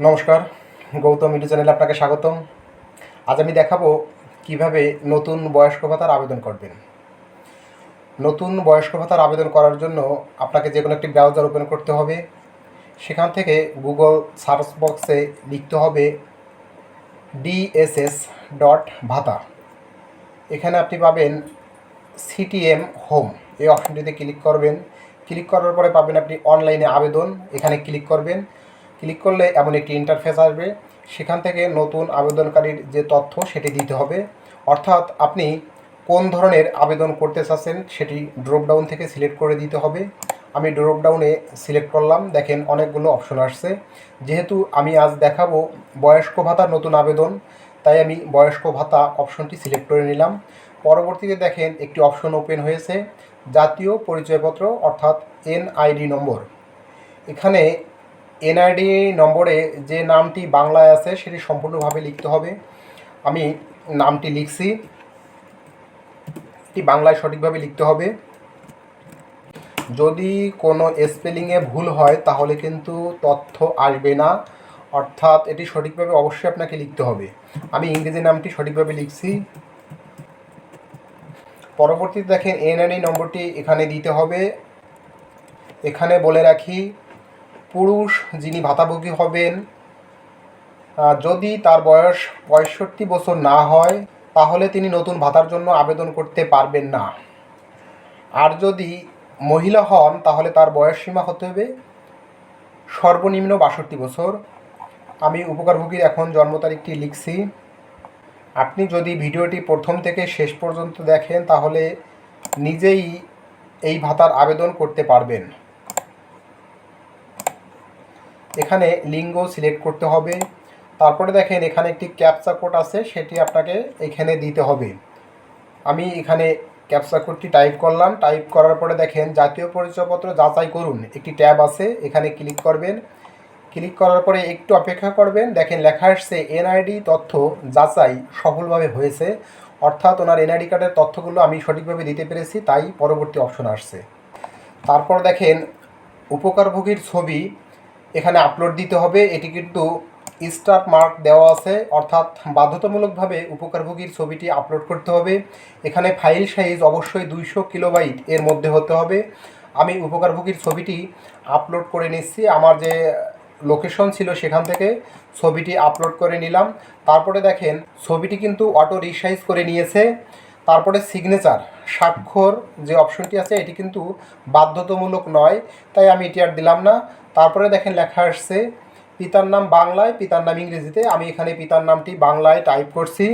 নমস্কার, গৌতম ইউটিউব চ্যানেলে আপনাকে স্বাগতম। আজ আমি দেখাবো কীভাবে নতুন বয়স্ক ভাতার আবেদন করবেন। নতুন বয়স্ক ভাতার আবেদন করার জন্য আপনাকে যে কোনো একটি ব্রাউজার ওপেন করতে হবে। সেখান থেকে গুগল সার্চ বক্সে লিখতে হবে ডিএসএস ডট ভাতা। এখানে আপনি পাবেন সিটিএম হোম। এই অপশনটিতে ক্লিক করবেন। ক্লিক করার পরে পাবেন আপনি অনলাইনে আবেদন। এখানে ক্লিক করবেন। ক্লিক করলে এমন একটি ইন্টারফেস আসবে। সেখান থেকে নতুন আবেদনকারীর যে তথ্য, সেটি দিতে হবে। অর্থাৎ আপনি কোন ধরনের আবেদন করতে চাচ্ছেন, সেটি ড্রপডাউন থেকে সিলেক্ট করে দিতে হবে। আমি ড্রপডাউনে সিলেক্ট করলাম। দেখেন অনেকগুলো অপশন আসছে। যেহেতু আমি আজ দেখাবো বয়স্ক ভাতার নতুন আবেদন, তাই আমি বয়স্ক ভাতা অপশনটি সিলেক্ট করে নিলাম। পরবর্তীতে দেখেন একটি অপশন ওপেন হয়েছে। জাতীয় পরিচয়পত্র, অর্থাৎ এনআইডি নম্বর এখানে এনআইডি নম্বরে যে নামটি বাংলায় আছে, সেটি সম্পূর্ণভাবে লিখতে হবে। আমি নামটি লিখছি। এটি বাংলায় সঠিকভাবে লিখতে হবে। যদি কোনো স্পেলিংয়ে ভুল হয়, তাহলে কিন্তু তথ্য আসবে না। অর্থাৎ এটি সঠিকভাবে অবশ্যই আপনাকে লিখতে হবে। আমি ইংরেজি নামটি সঠিকভাবে লিখছি। পরবর্তীতে দেখেন এনআইডি নম্বরটি এখানে দিতে হবে। এখানে বলে রাখি পুরুষ যিনি ভাতাভোগী হবেন যদি তার বয়স পঁয়ষট্টি বছর না হয়, তাহলে তিনি নতুন ভাতার জন্য আবেদন করতে পারবেন না। আর যদি মহিলা হন, তাহলে তার বয়স সীমা হতে হবে সর্বনিম্ন বাষট্টি বছর। আমি উপকারভোগীর এখন জন্ম তারিখটি লিখছি। আপনি যদি ভিডিওটি প্রথম থেকে শেষ পর্যন্ত দেখেন, তাহলে নিজেই এই ভাতার আবেদন করতে পারবেন। এখানে লিঙ্গ সিলেক্ট করতে হবে। তারপরে দেখেন এখানে একটি ক্যাপচা কোড আছে, সেটি আপনাকে এখানে দিতে হবে। আমি এখানে ক্যাপচা কোডটি টাইপ করলাম। টাইপ করার পরে দেখেন জাতীয় পরিচয়পত্র যাচাই করুন। একটি ট্যাব আছে, এখানে ক্লিক করবেন। ক্লিক করার পরে একটু অপেক্ষা করবেন। দেখেন লেখা আসছে, এনআইডি তথ্য যাচাই সফলভাবে হয়েছে। অর্থাৎ ওনার এনআইডি কার্ডের তথ্যগুলো আমি সঠিকভাবে দিতে পেরেছি, তাই পরবর্তী অপশন আসছে। তারপর দেখেন, উপকারভোগীর ছবি এখানে আপলোড দিতে হবে। এটি কিন্তু স্টার মার্ক দেওয়া আছে। অর্থাৎ বাধ্যতামূলকভাবে উপকারভোগীর ছবিটি আপলোড করতে হবে। এখানে ফাইল সাইজ অবশ্যই দুইশো কিলোবাইট এর মধ্যে হতে হবে। আমি উপকারভোগীর ছবিটি আপলোড করে নিচ্ছি। আমার যে লোকেশন ছিল সেখান থেকে ছবিটি আপলোড করে নিলাম। তারপরে দেখেন, ছবিটি কিন্তু অটো রিসাইজ করে নিয়েছে। তারপরে সিগনেচার স্বাক্ষর যে অপশনটি আছে, এটি কিন্তু বাধ্যতামূলক নয়, তাই আমি এটি আর দিলাম না। তারপরে দেখেন লেখা আসছে, পিতার নাম বাংলায়, পিতার নাম ইংরেজিতে। আমি এখানে পিতার নামটি বাংলায় টাইপ করছি।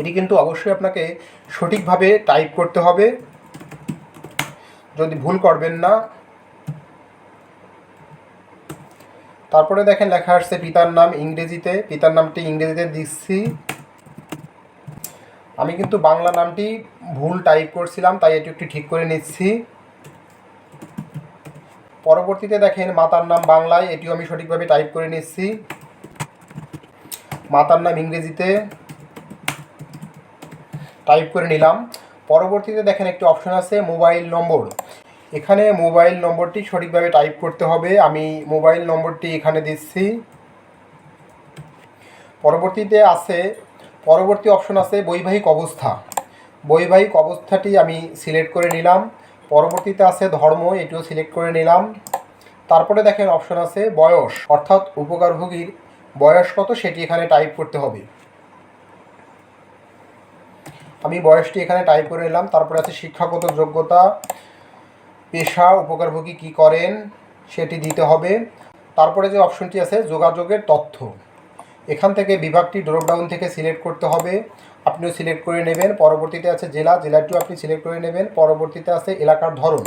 এটি কিন্তু অবশ্যই আপনাকে সঠিকভাবে টাইপ করতে হবে। যদি ভুল করবেন না। তারপরে দেখেন লেখা আসছে, পিতার নাম ইংরেজিতে। পিতার নামটি ইংরেজিতে দিচ্ছি। আমি কিন্তু বাংলা নামটি ভুল টাইপ করছিলাম, তাই এটি একটু ঠিক করে নিচ্ছি। পরবর্তীতে দেখেন মাতার নাম বাংলায়, এটিও আমি সঠিকভাবে টাইপ করে নিচ্ছি। মাতার নাম ইংরেজিতে টাইপ করে নিলাম। পরবর্তীতে দেখেন একটি অপশন আছে মোবাইল নম্বর। এখানে মোবাইল নম্বরটি সঠিকভাবে টাইপ করতে হবে। আমি মোবাইল নম্বরটি এখানে দিচ্ছি। পরবর্তীতে আছে পরবর্তী অপশন আছে বৈবাহিক অবস্থা। বৈবাহিক অবস্থাটি আমি সিলেক্ট করে নিলাম। পরবর্তীতে আছে ধর্ম, এটিও সিলেক্ট করে নিলাম। তারপরে দেখেন অপশন আছে বয়স, অর্থাৎ উপকারভোগীর বয়স কত সেটি এখানে টাইপ করতে হবে। আমি বয়সটি এখানে টাইপ করে নিলাম, তারপরে আছে শিক্ষাগত যোগ্যতা, পেশা উপকারভোগী কী করেন সেটি দিতে হবে। তারপরে যে অপশনটি আছে যোগাযোগের তথ্য। এখান থেকে বিভাগটি ড্রপডাউন থেকে সিলেক্ট করতে হবে। আপনিও সিলেক্ট করে নেবেন। পরবর্তীতে আছে জেলা। জেলাটিও আপনি সিলেক্ট করে নেবেন। পরবর্তীতে আছে এলাকার ধরন।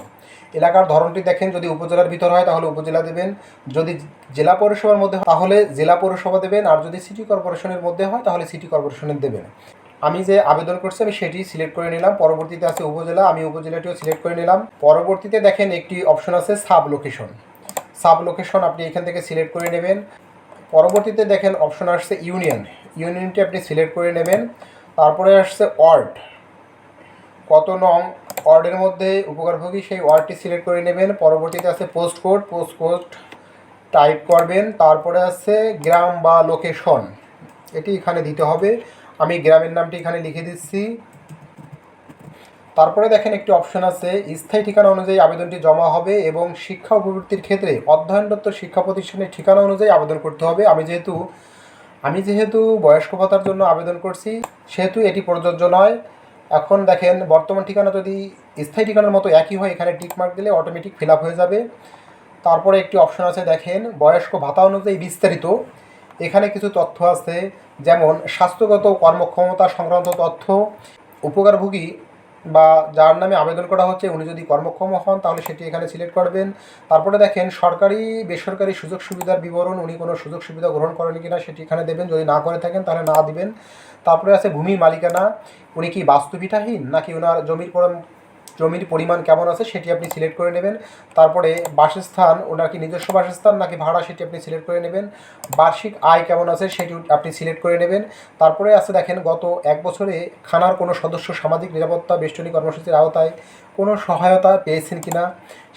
এলাকার ধরনটি দেখেন। যদি উপজেলার ভিতর হয় তাহলে উপজেলা দেবেন। যদি জেলা পৌরসভার মধ্যে তাহলে জেলা পৌরসভা দেবেন। আর যদি সিটি কর্পোরেশনের মধ্যে হয়, তাহলে সিটি কর্পোরেশনের দেবেন। আমি যে আবেদন করছি, আমি সেটি সিলেক্ট করে নিলাম। পরবর্তীতে আছে উপজেলা। আমি উপজেলাটিও সিলেক্ট করে নিলাম। পরবর্তীতে দেখেন একটি অপশন আছে সাব লোকেশন সাব লোকেশন আপনি এখান থেকে সিলেক্ট করে নেবেন। পরবর্তীতে দেখেন অপশন আসছে ইউনিয়ন ইউনিয়নটি আপনি সিলেক্ট করে নেবেন। তারপরে আসছে ওয়ার্ড কত নং ওয়ার্ডের মধ্যে উপকারভোগী সেই ওয়ার্ডটি সিলেক্ট করে নেবেন। পরবর্তীতে আছে post code post code type করবেন। তারপরে আছে গ্রাম বা লোকেশন এটি এখানে দিতে হবে। আমি গ্রামের নামটি এখানে লিখে দিচ্ছি। তারপরে দেখেন একটি অপশন আছে, স্থায়ী ঠিকানা অনুযায়ী আবেদনটি জমা হবে এবং শিক্ষা উপবৃত্তির ক্ষেত্রে অধ্যয়নরত শিক্ষা প্রতিষ্ঠানের ঠিকানা অনুযায়ী আবেদন করতে হবে। আমি যেহেতু আমি যেহেতু বয়স্ক ভাতার জন্য আবেদন করছি, সেহেতু এটি প্রযোজ্য নয়। এখন দেখেন, বর্তমান ঠিকানা যদি স্থায়ী ঠিকানার মতো একই হয়, এখানে টিক মার্ক দিলে অটোমেটিক ফিল হয়ে যাবে। তারপরে একটি অপশন আছে, দেখেন, বয়স্ক ভাতা অনুযায়ী বিস্তারিত। এখানে কিছু তথ্য আছে, যেমন, স্বাস্থ্যগত কর্মক্ষমতা সংক্রান্ত তথ্য, উপকারভোগী বা যার নামে আবেদন করা হচ্ছে, উনি যদি কর্মক্ষম হন, তাহলে সেটি এখানে সিলেক্ট করবেন। তারপরে দেখেন, সরকারি, বেসরকারি সুযোগ সুবিধার বিবরণ, উনি কোনো সুযোগ সুবিধা গ্রহণ করেন কিনা, সেটি এখানে দেবেন। যদি না করে থাকেন, তাহলে না দিবেন। তারপরে আছে ভূমির মালিকানা। উনি কি বাস্তুভিটাহীন নাকি ওনার জমির জমির পরিমাণ কেমন আছে সেটি আপনি সিলেক্ট করে নেবেন। তারপরে বাসস্থান, ওনার কি নিজস্ব বাসস্থান নাকি ভাড়া সেটি আপনি সিলেক্ট করে নেবেন। বার্ষিক আয় কেমন আছে সেটি আপনি সিলেক্ট করে নেবেন। তারপরে আছে দেখেন, গত এক বছরে খানার কোনো সদস্য সামাজিক নিরাপত্তা, বেষ্টনী কর্মসূচির আওতায় কোনো সহায়তা পেয়েছেন কি না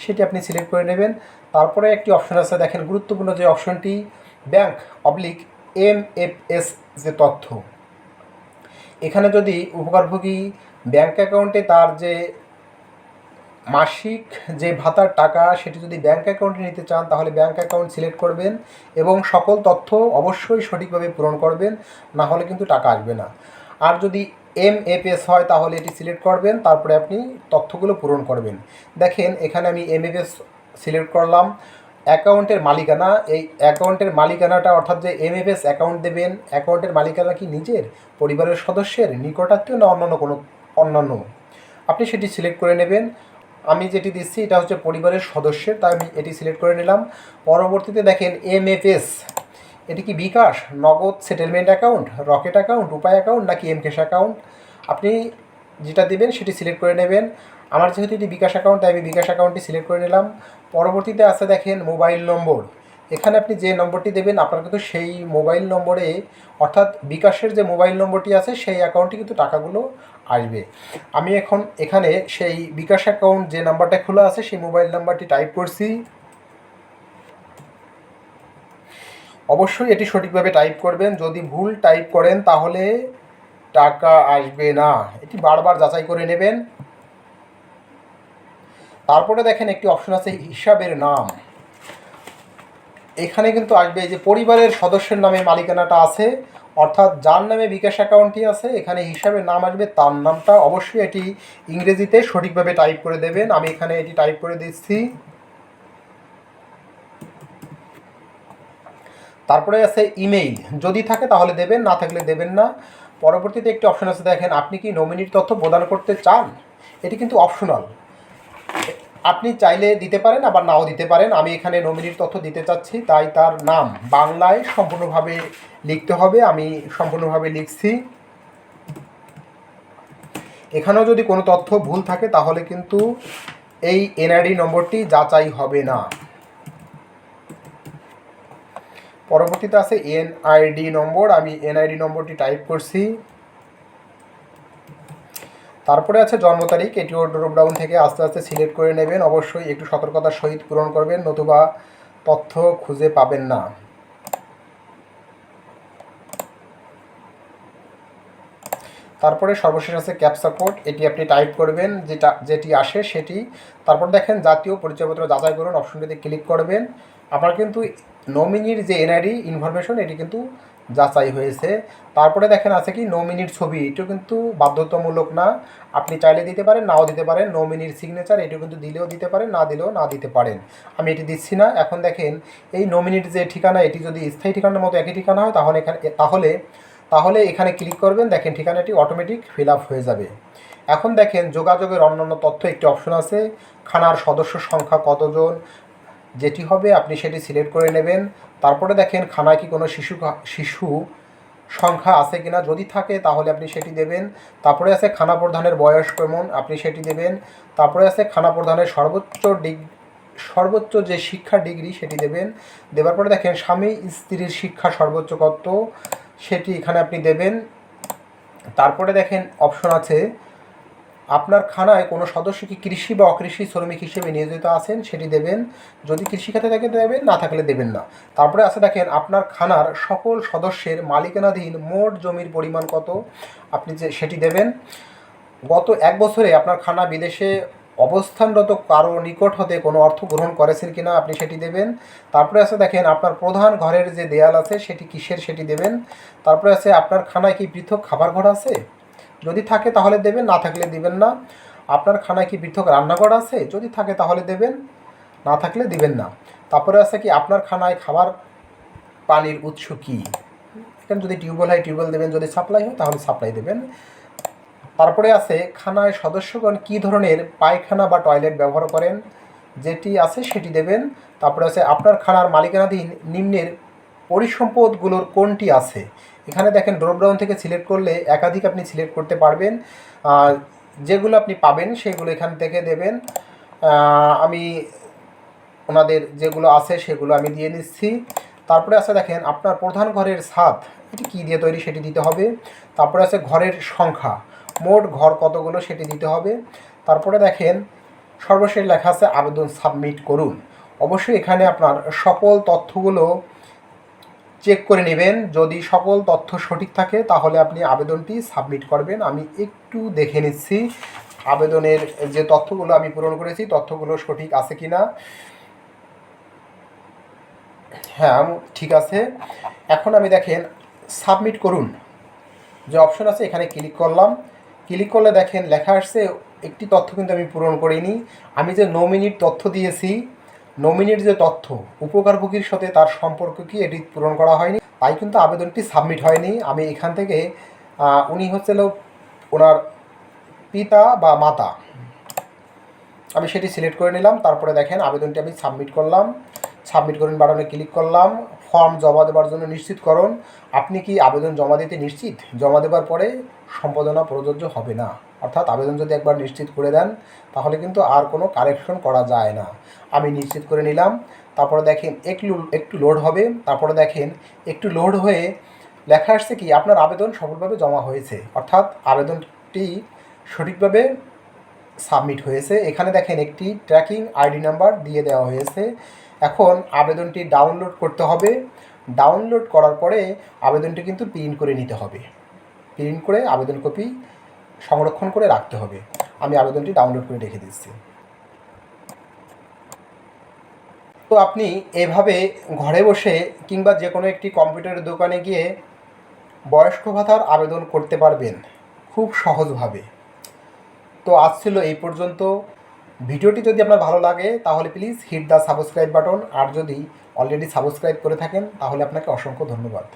সেটি আপনি সিলেক্ট করে নেবেন। তারপরে একটি অপশন আছে দেখেন, গুরুত্বপূর্ণ যে অপশনটি bank oblique M F S যে তথ্য। এখানে যদি উপকারভোগী ব্যাংক অ্যাকাউন্টে তার যে মাসিক যে ভাতার টাকা সেটি যদি ব্যাঙ্ক অ্যাকাউন্টে নিতে চান, তাহলে ব্যাঙ্ক অ্যাকাউন্ট সিলেক্ট করবেন এবং সকল তথ্য অবশ্যই সঠিকভাবে পূরণ করবেন, না হলে কিন্তু টাকা আসবে না। আর যদি এম এফ হয়, তাহলে এটি সিলেক্ট করবেন, তারপরে আপনি তথ্যগুলো পূরণ করবেন। দেখেন, এখানে আমি এম এফ সিলেক্ট করলাম। অ্যাকাউন্টের মালিকানা, এই অ্যাকাউন্টের মালিকানাটা অর্থাৎ যে এম এফ এস অ্যাকাউন্ট দেবেন অ্যাকাউন্টের মালিকানা কি নিজের? পরিবারের সদস্যের, নিকটাত্মীয় না অন্যান্য কোনো, অন্যান্য? আপনি সেটি সিলেক্ট করে নেবেন। আমি যেটি দিচ্ছি, এটা হচ্ছে পরিবারের সদস্যের, তাই আমি এটি সিলেক্ট করে নিলাম। পরবর্তীতে দেখেন, এমএফএস, এটি কি bKash? Nagad settlement account Rocket account Upay account নাকি এম ক্যাশ অ্যাকাউন্ট আপনি যেটা দেবেন, সেটি সিলেক্ট করে নেবেন। আমার যেহেতু এটি বিকাশ অ্যাকাউন্ট তাই আমি বিকাশ অ্যাকাউন্টটি সিলেক্ট করে নিলাম। পরবর্তীতে আছে দেখেন, মোবাইল নম্বর। এখানে আপনি যে নম্বরটি দেবেন, আপনার কিন্তু সেই মোবাইল নম্বরে, অর্থাৎ বিকাশের যে মোবাইল নম্বরটি আছে, সেই অ্যাকাউন্টে কিন্তু টাকাগুলো আসবে। আমি এখন এখানে সেই বিকাশ অ্যাকাউন্ট যে নাম্বারটা খোলা আছে, সেই মোবাইল নাম্বারটি টাইপ করছি। অবশ্যই এটি সঠিকভাবে টাইপ করবেন। যদি ভুল টাইপ করেন, তাহলে টাকা আসবে না। এটি বারবার যাচাই করে নেবেন। তারপরে দেখেন, একটি অপশন আছে হিসাবের নাম। এখানে কিন্তু আসবে এই যে পরিবারের সদস্যের নামে মালিকানাটা আছে, অর্থাৎ যার নামে বিকাশ অ্যাকাউন্টটি আছে, এখানে হিসাবে নাম আসবে, তার নামটা অবশ্যই এটি ইংরেজিতে সঠিকভাবে টাইপ করে দেবেন। আমি এখানে এটি টাইপ করে দিচ্ছি। তারপরে আছে ইমেইল, যদি থাকে তাহলে দেবেন, না থাকলে দেবেন না। পরবর্তীতে একটি অপশন আছে, দেখেন আপনি কি নমিনির তথ্য প্রদান করতে চান? এটি কিন্তু অপশনাল আপনি চাইলে দিতে পারেন, আবার নাও দিতে পারেন। আমি এখানে নমিনির তথ্য দিতে চাচ্ছি, তাই তার নাম বাংলায় সম্পূর্ণভাবে লিখতে হবে। আমি সম্পূর্ণভাবে লিখছি। এখানেও যদি কোনো তথ্য ভুল থাকে, তাহলে কিন্তু এই এনআইডি নম্বরটি যাচাই হবে না। পরবর্তীতে আছে এনআইডি নম্বর। আমি এনআইডি নম্বরটি টাইপ করছি। তারপরে আছে জন্ম তারিখ এটিও ড্রপ ডাউন থেকে আস্তে আস্তে সিলেক্ট করে নেবেন। অবশ্যই একটু সতর্কতার সহিত পূরণ করবেন, নতুবা তথ্য খুঁজে পাবেন না। তারপরে সর্বশেষ আছে ক্যাপসা কোড এটি আপনি টাইপ করবেন, যেটা, যেটি আসে সেটি। তারপর দেখেন জাতীয় পরিচয়পত্র যাচাই করুন অপশনটিতে ক্লিক করবেন। আপনার কিন্তু নমিনির যে এনআইডি ইনফরমেশন এটি কিন্তু যাচাই হয়েছে। তারপরে দেখেন আছে কি নমিনির ছবি, এটিও কিন্তু বাধ্যতামূলক না। আপনি চাইলে দিতে পারেন, নাও দিতে পারেন। নমিনির সিগনেচার এটিও কিন্তু দিলেও দিতে পারেন, না দিলেও না দিতে পারেন। আমি এটি দিচ্ছি না। এখন দেখেন, এই নমিনির যে ঠিকানা, এটি যদি স্থায়ী ঠিকানার মতো একই ঠিকানা হয়, তাহলে এখানে তাহলে তাহলে এখানে ক্লিক করবেন। দেখেন ঠিকানাটি অটোমেটিক ফিল আপ হয়ে যাবে। এখন দেখেন, যোগাযোগের অন্যান্য তথ্য একটি অপশন আছে। খানার সদস্য সংখ্যা কতজন? যেটি হবে আপনি সেটি সিলেক্ট করে নেবেন। তারপরে দেখেন খানায় কি কোনো শিশু শিশু সংখ্যা আছে কিনা। যদি থাকে, তাহলে আপনি সেটি দেবেন। তারপরে আছে খানা প্রধানের বয়স কেমন, আপনি সেটি দেবেন। তারপরে আছে খানা প্রধানের সর্বোচ্চ ডিগ সর্বোচ্চ যে শিক্ষা ডিগ্রি, সেটি দেবেন। দেওয়ার পরে দেখেন স্বামী স্ত্রীর শিক্ষা সর্বোচ্চ কত, সেটি এখানে আপনি দেবেন। তারপরে দেখেন অপশন আছে আপনার খানায় কোনো সদস্য কি কৃষি বা অকৃষি শ্রমিক হিসেবে নিয়োজিত আছেন সেটি দেবেন। যদি কৃষিখাতে থাকে, দেবেন, না থাকলে দেবেন না। তারপরে আছে দেখেন, আপনার খানার সকল সদস্যের মালিকানাধীন মোট জমির পরিমাণ কত? আপনি যে সেটি দেবেন। গত এক বছরে আপনার খানা বিদেশে অবস্থানরত কারও নিকট হতে কোনো অর্থ গ্রহণ করেছেন কিনা আপনি সেটি দেবেন। তারপরে আছে দেখেন, আপনার প্রধান ঘরের যে দেয়াল আছে সেটি কিসের সেটি দেবেন। তারপরে আছে, আপনার খানায় কি পৃথক খাবার ঘর আছে? যদি থাকে তাহলে দেবেন, না থাকলে দিবেন না। আপনার খানায় কি পৃথক রান্নাঘর আছে? যদি থাকে তাহলে দেবেন, না থাকলে দিবেন না। তারপরে আছে কি, আপনার খানায় খাবার পানির উৎস কী? এখানে যদি টিউবওয়েল হয়, টিউবওয়েল দেবেন। যদি সাপ্লাই হয়, তাহলে সাপ্লাই দেবেন। তারপরে আছে, খানায় সদস্যগণ কী ধরনের পায়খানা বা টয়লেট ব্যবহার করেন? যেটি আছে সেটি দেবেন। তারপরে আছে, আপনার খানার মালিকানাধীন নিম্নের পরিসম্পদগুলোর কোনটি আছে? এখানে দেখেন ড্রপডাউন থেকে সিলেক্ট করলে একাধিক আপনি সিলেক্ট করতে পারবেন। যেগুলো আপনি পাবেন, সেগুলো এখান থেকে দেবেন। আমি ওনাদের যেগুলো আছে, সেগুলো আমি দিয়ে নিচ্ছি তারপরে আছে দেখেন, আপনার প্রধান ঘরের ছাদ, এটি কী দিয়ে তৈরি সেটি দিতে হবে। তারপরে আছে ঘরের সংখ্যা, মোট ঘর কতগুলো সেটি দিতে হবে। তারপরে দেখেন, সর্বশেষ লেখা আছে, আবেদন সাবমিট করুন। অবশ্যই এখানে আপনার সকল তথ্যগুলো চেক করে নেবেন। যদি সকল তথ্য সঠিক থাকে, তাহলে আপনি আবেদনটি সাবমিট করবেন। আমি একটু দেখে নিচ্ছি আবেদনের যে তথ্যগুলো আমি পূরণ করেছি, তথ্যগুলো সঠিক আছে কি না হ্যাঁ ঠিক আছে। এখন আমি দেখেন সাবমিট করুন। যে অপশন আছে, এখানে ক্লিক করলাম। ক্লিক করলে দেখেন, লেখা আসছে, একটি তথ্য কিন্তু আমি পূরণ করিনি। আমি যে নমিনির তথ্য দিয়েছি নমিনির যে তথ্য উপকারভোগীর সাথে তার সম্পর্ক কি এটি পূরণ করা হয়নি? তাই কিন্তু আবেদনটি সাবমিট হয়নি। আমি এখান থেকে উনি হচ্ছিল ওনার পিতা বা মাতা। আমি সেটি সিলেক্ট করে নিলাম। তারপরে দেখেন, আবেদনটি আমি সাবমিট করলাম। সাবমিট করুন বাটনে ক্লিক করলাম। ফর্ম জমা দেওয়ার জন্য নিশ্চিতকরণ আপনি কি আবেদন জমা দিতে নিশ্চিত? জমা দেওয়ার পরে সম্পাদনা প্রযোজ্য হবে না। অর্থাৎ আবেদন যদি একবার নিশ্চিত করে দেন, তাহলে কিন্তু আর কোনো কারেকশন করা যায় না। আমি নিশ্চিত করে নিলাম, তারপরে দেখেন একটু একটু লোড হবে, তারপরে দেখেন একটু লোড হয়ে লেখা আসছে কি, আপনার আবেদন সফলভাবে জমা হয়েছে। অর্থাৎ আবেদনটি সঠিকভাবে সাবমিট হয়েছে। এখানে দেখেন একটি ট্র্যাকিং আইডি নাম্বার দিয়ে দেওয়া হয়েছে। এখন আবেদনটি ডাউনলোড করতে হবে। ডাউনলোড করার পরে আবেদনটি কিন্তু প্রিন্ট করে নিতে হবে। প্রিন্ট করে আবেদন কপি সংরক্ষণ করে রাখতে হবে। আমি আবেদনটি ডাউনলোড করে রেখে দিচ্ছি। তো আপনি এভাবে ঘরে বসে কিংবা যে কোনো একটি কম্পিউটারের দোকানে গিয়ে বয়স্ক ভাতার আবেদন করতে পারবেন খুব সহজভাবে। তো আজ ছিল এই পর্যন্ত। ভিডিওটি যদি আপনার ভালো লাগে, তাহলে please hit the subscribe button আর যদি অলরেডি সাবস্ক্রাইব করে থাকেন, তাহলে আপনাকে অসংখ্য ধন্যবাদ।